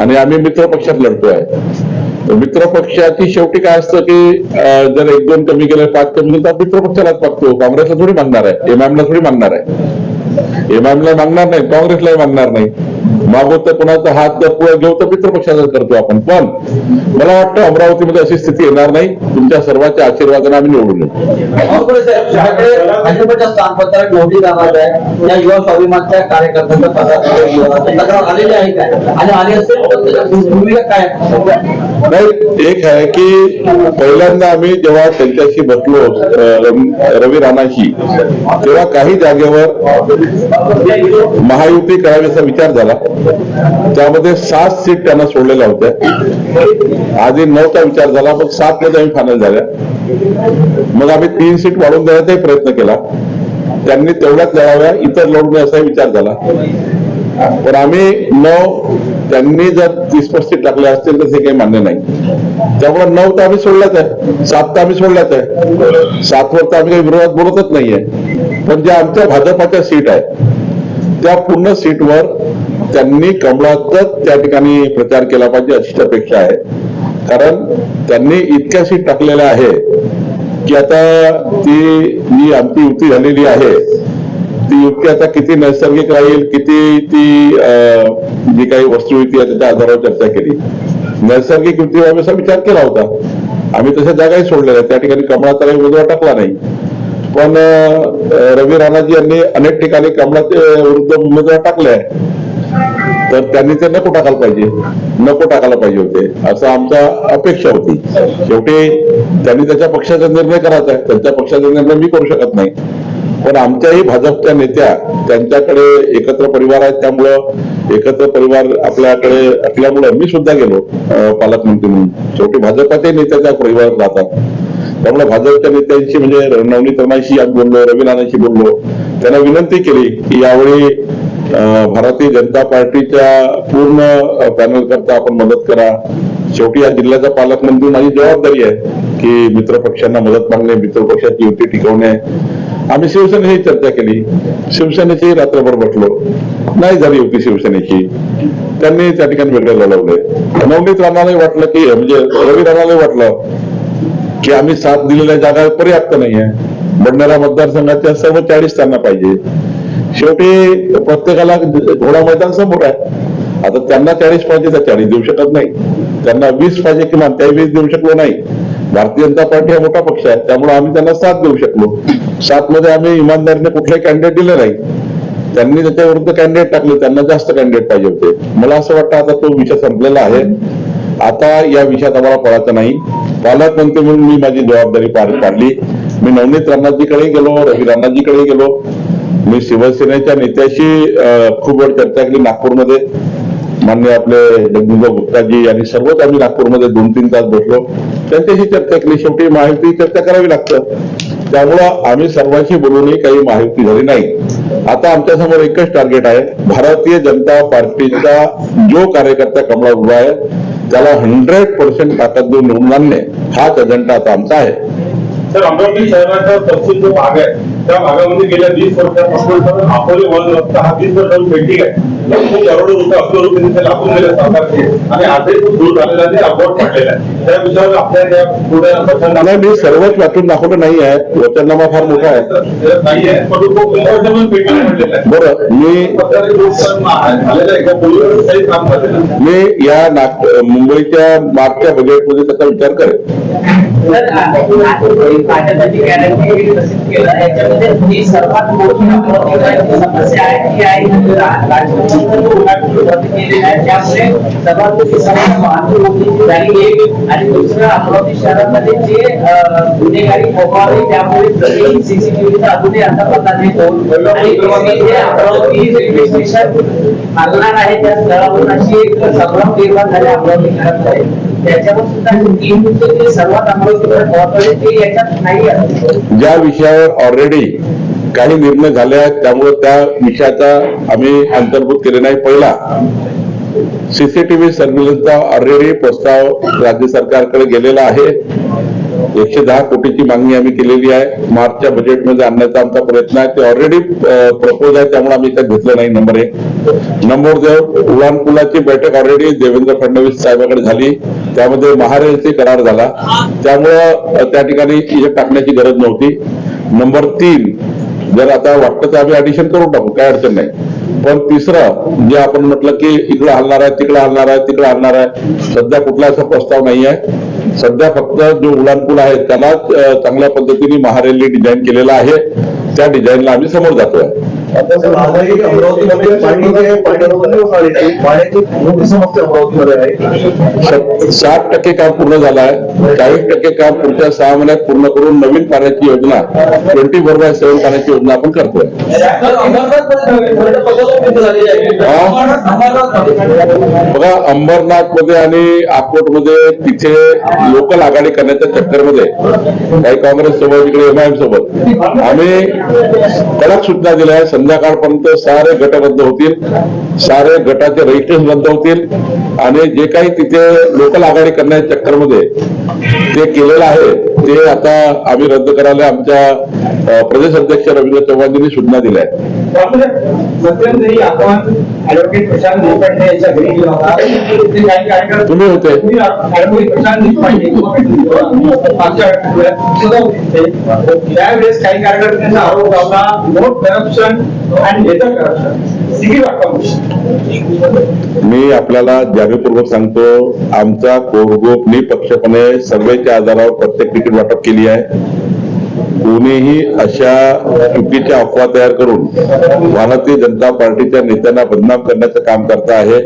आणि आम्ही मित्र पक्षात लढतोय. मित्र पक्षाची शेवटी काय असतं की जर एक दोन कमी केले पाच कमी केले तर मित्र पक्षालाच मागतो. काँग्रेसला थोडी मागणार आहे. एमआयएमला थोडी मागणार आहे. एमआयएमला मागणार नाही काँग्रेसलाही मागणार नाही. मागवत कोणाचा हात जर पुढे घेऊ तर मित्र पक्षाचा करतो आपण. पण मला वाटतं अमरावतीमध्ये अशी स्थिती येणार नाही. तुमच्या सर्वांच्या आशीर्वादाने आम्ही निवडून येऊ. जाणार आहे. या युवा स्वाभिमानच्या आलेली आहे काय? आणि आली असेल काय? नाही एक आहे की पहिल्यांदा आम्ही जेव्हा त्यांच्याशी बसलो रवी राणाशी तेव्हा काही जागेवर महायुती करावीचा विचार झाला. त्यामध्ये सात सीट त्यांना सोडलेल्या होत्या. आधी नऊचा विचार झाला मग सात मध्ये आम्ही फायनल झाल्या. मग आम्ही तीन सीट वाढवून देण्याचाही प्रयत्न केला. त्यांनी तेवढ्याच लढाव्या इतर लढू नये असाही विचार झाला. पण आम्ही नऊ त्यांनी जर तीस पस्तीस टाकले असतील तर ते काही मान्य नाही. त्यामुळे नऊ तर आम्ही सोडल्याच आहे. सात तर आम्ही सोडल्याच आहे. सातवर तर आम्ही काही विरोधात बोलतच नाहीये. पण ज्या आमच्या भाजपाच्या सीट आहेत त्या पूर्ण सीटवर त्यांनी कमळातच त्या ठिकाणी प्रचार केला पाहिजे अशीच अपेक्षा आहे. कारण त्यांनी इतक्या सीट टाकलेल्या आहे की आता ती जी आमची युती झालेली आहे. ती युक्ती आता किती नैसर्गिक राहील किती ती जी काही वस्तू युती आहे त्याच्या आधारावर चर्चा केली. नैसर्गिक युक्तीवर असा विचार केला होता. आम्ही तशा जागाही सोडलेल्या त्या ठिकाणी कमळाचा काही उमेदवार टाकला नाही. पण रवी राणाजी यांनी अनेक ठिकाणी कमळाचे विरुद्ध उमेदवार टाकले आहे तर त्यांनी ते नको टाकायला पाहिजे. नको टाकायला पाहिजे होते. असं आमचा अपेक्षा होती. शेवटी त्यांनी त्याच्या पक्षाचा निर्णय करायचा आहे. त्यांच्या पक्षाचा निर्णय मी करू शकत नाही. पण आमच्याही भाजपच्या नेत्या त्यांच्याकडे एकत्र परिवार आहेत. त्यामुळं एकत्र परिवार आपल्याकडे असल्यामुळं मी सुद्धा गेलो पालकमंत्री म्हणून. शेवटी भाजपाच्याही नेत्याच्या परिवारात राहतात. त्यामुळे भाजपच्या नेत्यांशी म्हणजे नवनीतरणाशी आज बोललो रवी बोललो त्यांना विनंती केली की यावेळी भारतीय जनता पार्टीच्या पूर्ण पॅनल करता आपण मदत करा. शेवटी या जिल्ह्याचा पालकमंत्री माझी जबाबदारी आहे की मित्र पक्षांना मदत मागणे मित्र पक्षाची युती टिकवणे. आम्ही शिवसेनेशी चर्चा केली. शिवसेनेची रात्रभर बसलो. नाही झाली युती शिवसेनेची. त्यांनी त्या ठिकाणी वेगळे लढवले नवनीत राणालाही वाटलं की म्हणजे रवी राणालाही वाटलं की आम्ही साथ दिलेल्या जागा पर्याप्त नाहीये. बडनेरा मतदारसंघाच्या सर्व चाळीस त्यांना पाहिजे शेवटी प्रत्येकाला घोडा मैदान समोर आहे. आता त्यांना चाळीस पाहिजे तर चाळीस देऊ शकत नाही. त्यांना वीस पाहिजे किमान त्या वीस देऊ शकलो नाही. भारतीय जनता पार्टी हा मोठा पक्ष आहे. त्यामुळे आम्ही त्यांना साथ देऊ शकलो. सात मध्ये आम्ही इमानदारीने कुठलाही कॅन्डिडेट दिले नाही. त्यांनी त्याच्या विरुद्ध कॅन्डिडेट टाकले. त्यांना जास्त कॅन्डिडेट पाहिजे होते. मला असं वाटतं आता तो विषय संपलेला आहे. आता या विषयात आम्हाला पळायचं नाही. पालकमंत्री म्हणून मी माझी जबाबदारी पार पाडली. मी नवनीत राणाजीकडे गेलो रवी राणाजीकडे गेलो. मी शिवसेनेच्या नेत्याशी खूप वेळ चर्चा केली नागपूरमध्ये. मान्य आपले जगदुंबा गुप्ताजी आणि सर्वच आम्ही नागपूरमध्ये दोन तीन तास बसलो. त्यांच्याशी चर्चा केली. शेवटी महायुती चर्चा करावी लागतं. त्यामुळं आम्ही सर्वांशी बोलूनही काही माहिती झाली नाही. आता आमच्यासमोर एकच टार्गेट आहे. भारतीय जनता पार्टीचा जो कार्यकर्ता कमळा उभा आहे त्याला हंड्रेड पर्सेंट ताकद देऊन निवडून आणणे. हाच अजेंडा आता आमचा आहे. सर अमरावती शहराचा तपशील जो भाग आहे त्या भागामध्ये गेल्या वीस वर्षापासून अकोले वन रस्ता हा वीस वर्षापासून पेंटिंग आहे. लाखो करोडो रुपये अकरा रुपये तिथे लागून गेले सरकारचे. आणि आजही तो दूर झालेला नाही अपघात पडलेला आहे. त्या विषयावर आपल्या त्या पुढे नाही मी सर्वच वाचून दाखवलं नाही आहे वचननामा फार मोठा आहे. नाही आहे. पण तो पेंटिंग पडलेला आहे. बरं मी. मी या नाग मुंबईच्या मागच्या बजेटमध्ये त्याचा विचार करेन. तर गॅरंटी विकसित केलं याच्यामध्ये सर्वात मोठी समस्या आहे. ती आहे त्यामुळे सर्वात मोठी समस्या वाहतूक कोंडीची झाली एक आणि दुसरं अमरावती शहरामध्ये जे गुन्हेगारी त्यामुळे अजूनही अमरावती स्टेशन मागणार आहे त्या स्थळावरून अशी एक संभ्रम निर्माण झाले अमरावती त्याच्यावर सुद्धा सर्वात ते याच्यात ज्या विषयावर ऑलरेडी काही निर्णय झाले आहेत त्यामुळे त्या विषयाचा आम्ही अंतर्भूत केले नाही. पहिला सीसीटीव्ही सर्व्हिलन्सचा ऑलरेडी प्रस्ताव राज्य सरकारकडे गेलेला आहे. एकशे दहा कोटीची मागणी आम्ही केलेली आहे. मार्चच्या बजेटमध्ये आणण्याचा आमचा प्रयत्न आहे. ते ऑलरेडी प्रपोज आहे त्यामुळे आम्ही त्यात घेतलं नाही नंबर एक. नंबर दोन उडान पुलाची बैठक ऑलरेडी देवेंद्र फडणवीस साहेबांकडे झाली. त्यामध्ये महारेलचे करार झाला. त्यामुळं त्या ठिकाणी हे टाकण्याची गरज नव्हती. नंबर तीन जर आता वाटतं तर आम्ही ऍडिशन करून टाकू काय अडचण नाही. पण तिसरं जे आपण म्हटलं की इकडं हलणार आहे तिकडं हलणार आहे तिकडं हलणार आहे सध्या कुठला असा प्रस्ताव नाही आहे. सध्या फक्त जो उडान पूल आहे त्यालाच चांगल्या पद्धतीने महारेल्ली डिझाईन केलेला आहे. त्या डिझाईनला आम्ही समोर जातोय. अमरावतीमध्ये पाण्याचे मोठी समस्या अमरावतीमध्ये आहे. साठ टक्के काम पूर्ण झालं आहे. चाळीस टक्के काम पुढच्या सहा महिन्यात पूर्ण करून नवीन पाण्याची योजना ट्वेंटी फोर बाय सेव्हन पाण्याची योजना आपण करतोय. बघा अंबरनाथमध्ये आणि अकोटमध्ये तिथे लोकल आघाडी करण्याच्या चक्करमध्ये काही काँग्रेस सोबत इकडे एमआयएम सोबत. आम्ही कडक सूचना दिल्या आहे संध्याकाळपर्यंत सारे गट रद्द होतील. सारे गटाचे रजिस्ट्रेशन रद्द होतील. आणि जे काही तिथे लोकल आघाडी करण्याच्या चक्करमध्ये ते केलेलं आहे ते आता आम्ही रद्द करायला आमच्या प्रदेश अध्यक्ष रवींद्र चव्हाणजींनी सूचना दिल्या आहेत. ऍडव्होकेट प्रशांत देशपांडे यांच्या घरी गेला होता. ते काही कार्यक्रम तुम्ही होते. ऍडव्होकेट प्रशांत. त्यावेळेस काही कार्यकर्त्यांचा आरोप लावला. नोट करप्शन आणि लेटर करप्शन मी आपल्याला जागेपूर्वक सांगतो आमचा कोर ग्रुप निपक्षपणे सर्वेच्या आधारावर प्रत्येक तिकीट वाटप केली आहे. कोणीही अशा चुकीच्या अफवा तयार करून भारतीय जनता पार्टीच्या नेत्यांना बदनाम करण्याचं काम करता आहे.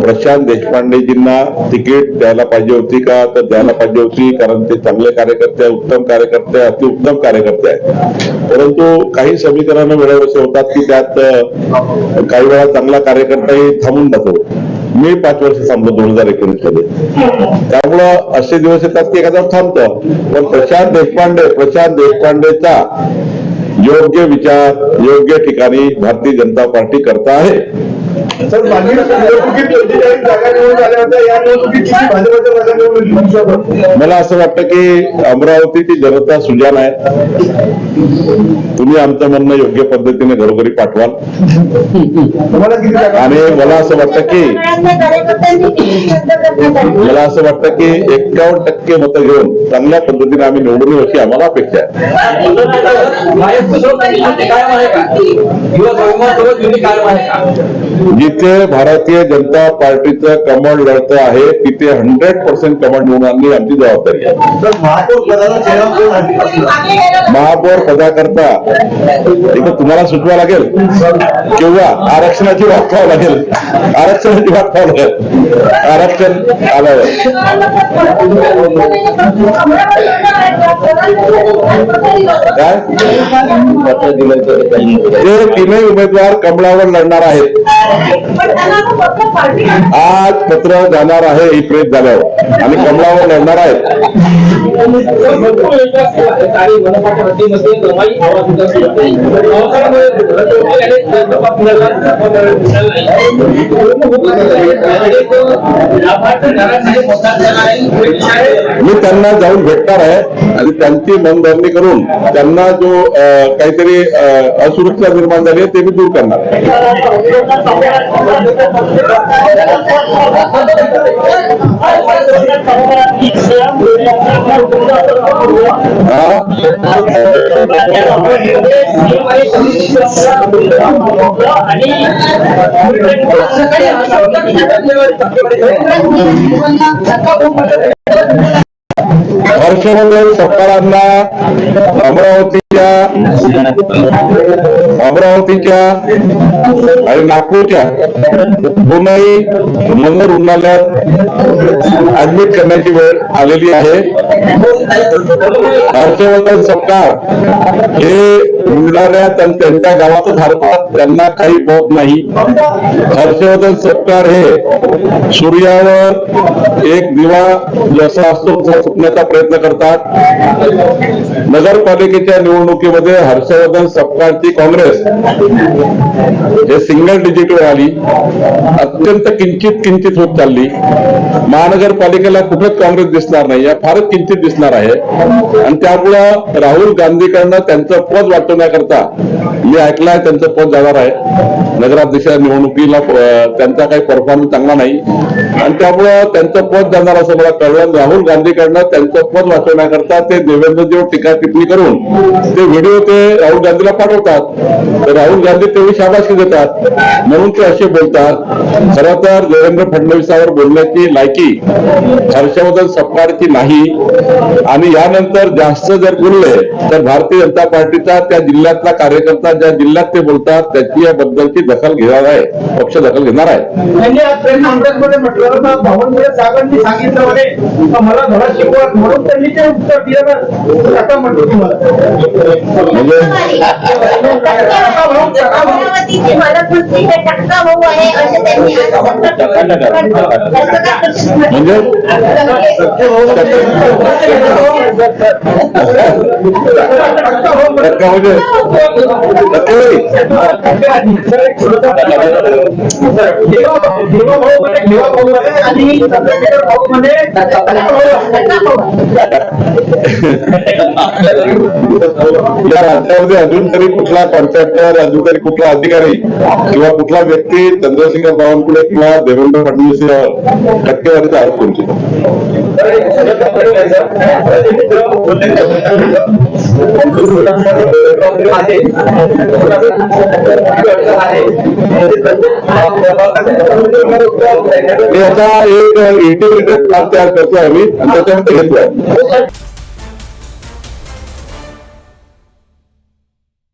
प्रशांत देशपांडेजींना तिकीट द्यायला पाहिजे होती का? तर द्यायला पाहिजे होती कारण ते चांगले कार्यकर्ते आहे, उत्तम कार्यकर्ते आहे, अतिउत्तम कार्यकर्ते आहेत. परंतु काही समीकरणं वेळेवर असे होतात की त्यात काही वेळा चांगला कार्यकर्ताही थांबून जातो. मी पाच वर्ष थांबलो दोन हजार एकोणीसमध्ये. त्यामुळं असे दिवस येतात की एखादा थांबतो. पण प्रशांत देशपांडे प्रशांत देशपांडेचा योग्य विचार योग्य ठिकाणी भारतीय जनता पार्टी करता आहे. सर मागील निवडणुकीत पंचेचाळीस जागा निवडून झाल्या होत्या. या निवडणुकीत किती भाजपच्या जागा निवडून शकतात? मला असं वाटतं की अमरावतीची जनता सुजान आहे. तुम्ही आमचं म्हणणं योग्य पद्धतीने घरोघरी पाठवाल. तुम्हाला किती जागा आणि मला असं वाटतं की मला असं वाटतं की एक्कावन्न टक्के मतं घेऊन चांगल्या पद्धतीने आम्ही निवडून येऊ अशी आम्हाला अपेक्षा आहे. भाजपसोबत युती कायम आहे का युवा बहुमतासोबत युती कायम आहे का जिथे भारतीय जनता पार्टीचं कमळ लढतं आहे तिथे हंड्रेड पर्सेंट निवडून आणणे आमची जबाबदारी आहे. सर महापौर पदाकरता. तुम्हाला सुचवा लागेल. किंवा आरक्षणाची वाट पाहावं लागेल. आरक्षणाची वाट पाहावं लागेल. आरक्षण आल्यावर. काय? ते तीनही उमेदवार कमळावर लढणार आहेत. आज पत्र जाणार आहे ही प्रेत झाल्यावर. आणि कमळावर लढणार आहे मी त्यांना जाऊन भेटणार आहे आणि त्यांची मनधरणी करून त्यांना जो काहीतरी अं, असुरक्षा निर्माण झाली आहे ते मी दूर करणार. हर्षवर्धन सत्कारांना अमरावतीच्या अमरावतीच्या आणि नागपूरच्या दोनही मंगळ रुग्णालयात ऍडमिट करण्याची वेळ आलेली आहे. हर्षवर्धन सरकार हे रुग्णालयात आणि त्यांच्या गावातच हरतात त्यांना काही बोध नाही. हर्षवर्धन सत्कार हे सूर्यावर एक दिवा जसा असतो तसा सुटण्याचा प्रयत्न करतात. नगरपालिकेच्या निवडणुकीमध्ये हर्षवर्धन सपकाळची काँग्रेस. हे सिंगल डिजिटवर आली. अत्यंत किंचित किंचित होत चालली. महानगरपालिकेला कुठेच काँग्रेस दिसणार नाही. या फारच किंचित दिसणार आहे. आणि त्यामुळं राहुल गांधीकडनं त्यांचं पद वाटवण्याकरता मी ऐकलं आहे त्यांचं पद जाणार आहे. नगराध्यक्ष निवडणुकीला त्यांचा काही परफॉर्मन्स चांगला नाही. आणि त्यामुळं त्यांचं पद जाणार असं मला कळलं. राहुल गांधीकडनं त्यांचं पद वाचवण्याकरता ते देवेंद्रजीवर टीका टिप्पणी करून ते व्हिडिओ ते राहुल गांधीला पाठवतात. तर राहुल गांधी तेवढी शाबासकी देतात. म्हणून ते असे बोलतात. खरं तर देवेंद्र फडणवीसावर बोलण्याची लायकी हर्षवर्धन सपकाळची नाही. आणि यानंतर जास्त जर बोलले तर भारतीय जनता पार्टीचा त्या जिल्ह्यातला कार्यकर्ता ज्या जिल्ह्यात ते बोलतात त्याची याबद्दलची दखल घेणार आहे. पक्ष दखल घेणार आहे. मला घरात शिकवत म्हणून त्यांनी ते उत्तर दिलं ना. आता म्हणतो तुम्हाला. म्हणजे अमरावतीचे मालकमंत्री हे टक्का भाऊ आहे असे त्यांनी आज म्हणजे टक्का म्हणजे टक्का भाऊ. या राज्यामध्ये अजून तरी कुठला कॉन्ट्रॅक्टर अजून तरी कुठला अधिकारी किंवा कुठला व्यक्ती चंद्रशेखर बावनकुळे किंवा देवेंद्र फडणवीस टक्केवारीचा आहेत करू याचा एक इंटिग्रेटेड प्लॅन तयार करतो आम्ही आणि त्याच्यामध्ये घेतोय.